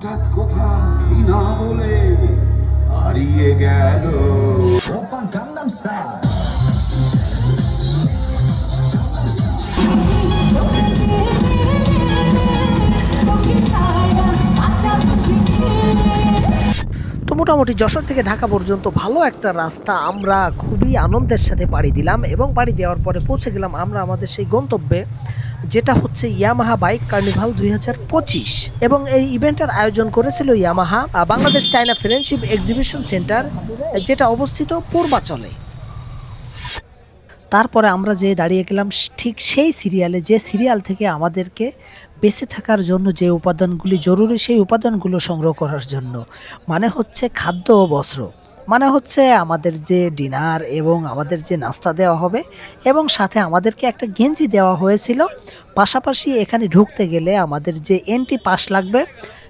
হঠাৎ কোথায় না বলে হারিয়ে গেল। 오빤 তো মোটামুটি যশোর থেকে ঢাকা পর্যন্ত ভালো একটা রাস্তা আমরা খুবই আনন্দের সাথে পাড়ি দিলাম এবং পাড়ি দেওয়ার পরে পৌঁছে গেলাম আমরা আমাদের সেই গন্তব্যে, যেটা হচ্ছে ইয়ামাহা বাইক কার্নিভাল দুই হাজার পঁচিশ। এবং এই ইভেন্টের আয়োজন করেছিল Yamaha Bangladesh China friendship exhibition centre, যেটা অবস্থিত পূর্বাচলে। তারপরে আমরা যে দাঁড়িয়ে গেলাম, ঠিক সেই সিরিয়ালে, যে সিরিয়াল থেকে আমাদেরকে বেঁচে থাকার জন্য যে উপাদানগুলি জরুরি সেই উপাদানগুলো সংগ্রহ করার জন্য। মানে হচ্ছে খাদ্য ও বস্ত্র। মানে হচ্ছে আমাদের যে ডিনার এবং আমাদের যে নাস্তা দেওয়া হবে এবং সাথে আমাদেরকে একটা গেঞ্জি দেওয়া হয়েছিল। পাশাপাশি এখানে ঢুকতে গেলে আমাদের যে এন্ট্রি পাস লাগবে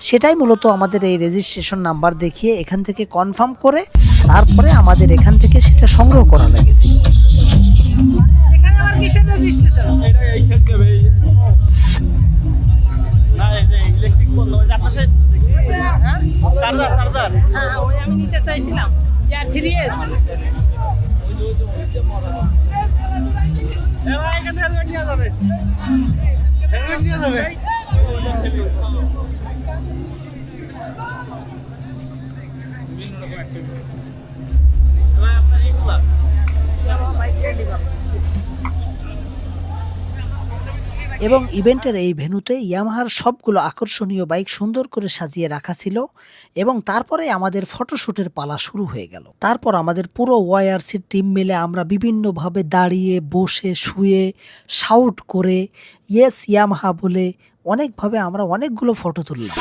সেটাই মূলত আমাদের এই রেজিস্ট্রেশন নাম্বার দেখিয়ে এখান থেকে কনফার্ম করে তারপরে আমাদের এখান থেকে সেটা সংগ্রহ করা লাগেছিল এখানে আবার কিসের রেজিস্ট্রেশন এটা এই খেলতে হবে ইলেকট্রিক বন্ধ ওই যে আপনার হ্যাঁ? চার্জার চার্জার হ্যাঁ ওই আমি নিতে চাইছিলাম। ইয়ার থ্রি এস এখান হেলমেট নিয়ে যাবে। হেলমেট নিয়ে যাবে? এবার এবং ইভেন্টের এই ভেন্যুতে ইয়ামাহার সবগুলো আকর্ষণীয় বাইক সুন্দর করে সাজিয়ে রাখা ছিল এবং তারপরে আমাদের ফটোশ্যুটের পালা শুরু হয়ে গেল। তারপর আমাদের পুরো ওয়াইআরসির টিম মিলে আমরা বিভিন্নভাবে দাঁড়িয়ে বসে শুয়ে শাউট করে ইয়েস ইয়ামাহা বলে অনেকভাবে আমরা অনেকগুলো ফটো তুললাম।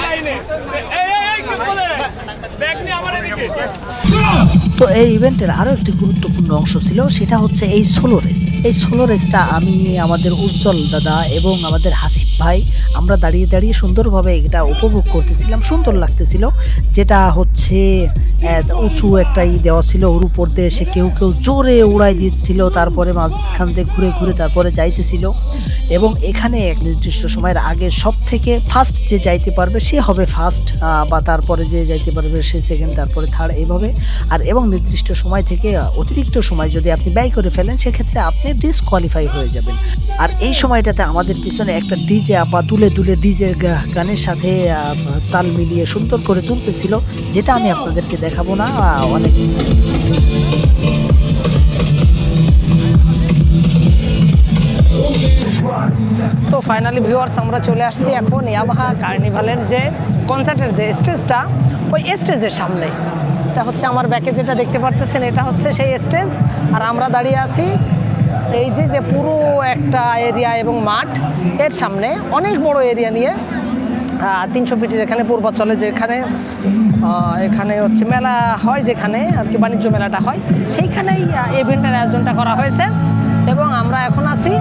তো এই ইভেন্টের আরও একটি গুরুত্বপূর্ণ অংশ ছিল, সেটা হচ্ছে এই সোলো রেস। এই সোলো রেসটা আমি আমাদের উজ্জ্বল দাদা এবং আমাদের হাসিফ ভাই, আমরা দাঁড়িয়ে দাঁড়িয়ে সুন্দরভাবে এটা উপভোগ করতেছিলাম। সুন্দর লাগতেছিল, যেটা হচ্ছে উঁচু একটা ই দেওয়া ছিল, ওর উপর দিয়ে সে কেউ কেউ জোরে উড়াই দিচ্ছিল, তারপরে মাঝখান দিয়ে ঘুরে ঘুরে তারপরে যাইতেছিল। এবং এখানে এক নির্দিষ্ট সময়ের আগে সব থেকে ফার্স্ট যে যাইতে পারবে, সে হবে ফার্স্ট বা তারপরে যে যাইতে পারবে, সে সেকেন্ড তারপরে থার্ড এইভাবে। আর এবং নির্দিষ্ট সময় থেকে অতিরিক্ত সময় যদি আপনি ব্যয় করে ফেলেন, সেক্ষেত্রে আপনি ডিসকোয়ালিফাই হয়ে যাবেন। আর এই সময়টাতে আমাদের পিছনে একটা ডিজে আপা দুলে দুলে ডিজে গানের সাথে তাল মিলিয়ে সুন্দর করে তুলতেছিল, যেটা আমি আপনাদেরকে দেখাবো না অনেক তো ফাইনালি ভিউয়ার্স আমরা চলে আসছি এখন ইয়ামাহা কার্নিভালের যে কনসার্টের যে স্টেজটা ওই স্টেজের সামনে। এটা হচ্ছে আমার ব্যাকে যেটা দেখতে পারতেছেন, এটা হচ্ছে সেই স্টেজ। আর আমরা দাঁড়িয়ে আছি এই যে যে পুরো একটা এরিয়া এবং মাঠ, এর সামনে, অনেক বড় এরিয়া নিয়ে তিনশো ফিটের এখানে পূর্বাচলে যেখানে এখানে হচ্ছে মেলা হয় যেখানে, আর কি বাণিজ্য মেলাটা হয়। সেইখানেই ইভেন্টের আয়োজনটা করা হয়েছে। এবং আমরা এখন আছি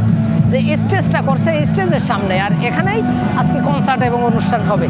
যে স্টেজটা করছে স্টেজের সামনে। আর এখানেই আজকে কনসার্ট এবং অনুষ্ঠান হবে।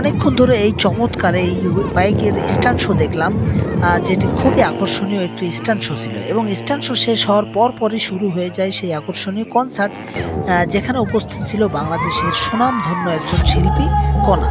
অনেকক্ষণ ধরে এই চমৎকার এই বাইকের স্ট্যান্ড শো দেখলাম যেটি খুবই আকর্ষণীয় একটি স্ট্যান্ড শো ছিল এবং স্ট্যান্ড শো শেষ হওয়ার পর পরই শুরু হয়ে যায় সেই আকর্ষণীয় কনসার্ট যেখানে উপস্থিত ছিল বাংলাদেশের সুনামধন্য একজন শিল্পী কণা।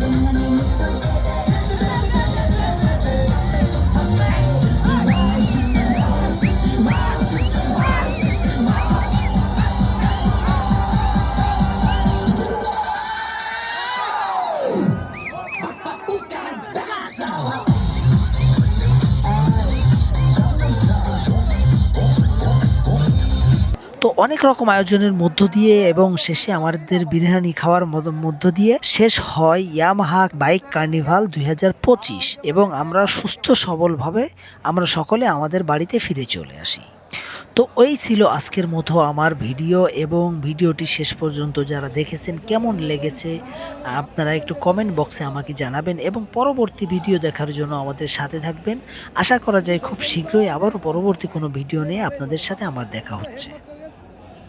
Thank you. তো অনেক রকম আয়োজনের মধ্য দিয়ে এবং শেষে আমাদের বিরিয়ানি খাওয়ার মধ্য- দিয়ে শেষ হয় ইয়ামাহা বাইক কার্নিভাল দু হাজার পঁচিশ এবং আমরা সুস্থ সবলভাবে আমরা সকলে আমাদের বাড়িতে ফিরে চলে আসি। তো ওই ছিল আজকের মতো আমার ভিডিও এবং ভিডিওটি শেষ পর্যন্ত যারা দেখেছেন কেমন লেগেছে আপনারা একটু কমেন্ট বক্সে আমাকে জানাবেন এবং পরবর্তী ভিডিও দেখার জন্য আমাদের সাথে থাকবেন। আশা করা যায় খুব শীঘ্রই আবারও পরবর্তী কোনো ভিডিও নিয়ে আপনাদের সাথে আমার দেখা হচ্ছে।